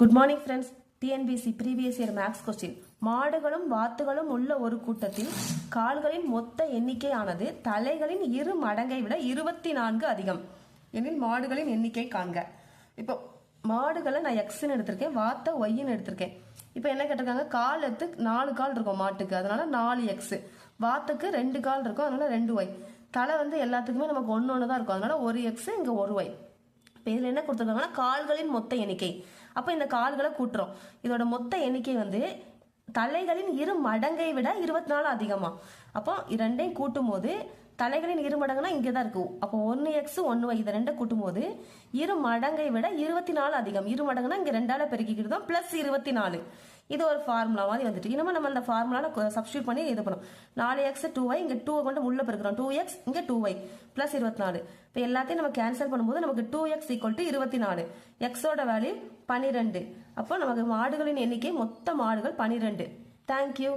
Good morning friends TNPSC previous year maths question மாடுகளும் வாத்துகளும் உள்ள ஒரு கூட்டத்தில் கால்களின் மொத்த எண்ணிக்கையானது தலைகளின் இரு மடங்கை விட இருபத்தி நான்கு அதிகம். எனில் மாடுகளின் எண்ணிக்கை காண்க. இப்போ மாடுகளை நான் எக்ஸ்ன்னு எடுத்திருக்கேன் வாத்தை ஒய்ன்னு எடுத்திருக்கேன். இப்போ என்ன கேட்டிருக்காங்க? காலத்து நாலு கால் இருக்கும் மாட்டுக்கு. அதனால நாலு எக்ஸ் வாத்துக்கு ரெண்டு கால் இருக்கும் அதனால ரெண்டு ஒய் தலை வந்து எல்லாத்துக்குமே நமக்கு ஒன்று ஒன்று தான் இருக்கும். அதனால ஒரு எக்ஸ் இங்கே ஒரு ஒய் இப்போ இதில் என்ன கொடுத்துருக்காங்கன்னா கால்களின் மொத்த எண்ணிக்கை. அப்போ இந்த கால்களை கூட்டுறோம். இதோட மொத்த எண்ணிக்கை வந்து தலைகளின் இரு மடங்கை விட இருபத்தி நாலு அதிகமாக அப்போ இரண்டையும் கூட்டும் போது தலைகளின் இரு மடங்குனா இங்கே தான் இருக்கும் அப்போ ஒன்று எக்ஸ் ஒன்று ஒய் இதை ரெண்டை கூட்டும் போது இரு மடங்கை விட இருபத்தி நாலு அதிகம். இரு மடங்குனா இங்கே ரெண்டால பெருக்கிக்கிட்டு தான் ப்ளஸ் இருபத்தி நாலு இது ஒரு ஃபார்முலா மாதிரி வந்துட்டு. இனிமேல் நம்ம அந்த ஃபார்முலா சப்ஸ்டியூட் பண்ணி இது பண்ணும். நாலு எக்ஸ் டூ ஒய் இங்கே டூ கொண்டு உள்ள பெருக்கிறோம். டூ எக்ஸ் இங்கே டூ ஒய் ப்ளஸ் இருபத்தி நாலு இப்போ எல்லாத்தையும் நம்ம கேன்சல் பண்ணும்போது நமக்கு டூ எக்ஸ் ஈக்குவல் டு இருபத்தி நாலு எக்ஸோட வேல்யூ பன்னிரெண்டு. அப்போ நமக்கு மாடுகளின் எண்ணிக்கை மொத்த மாடுகள் பன்னிரெண்டு. தேங்க்யூ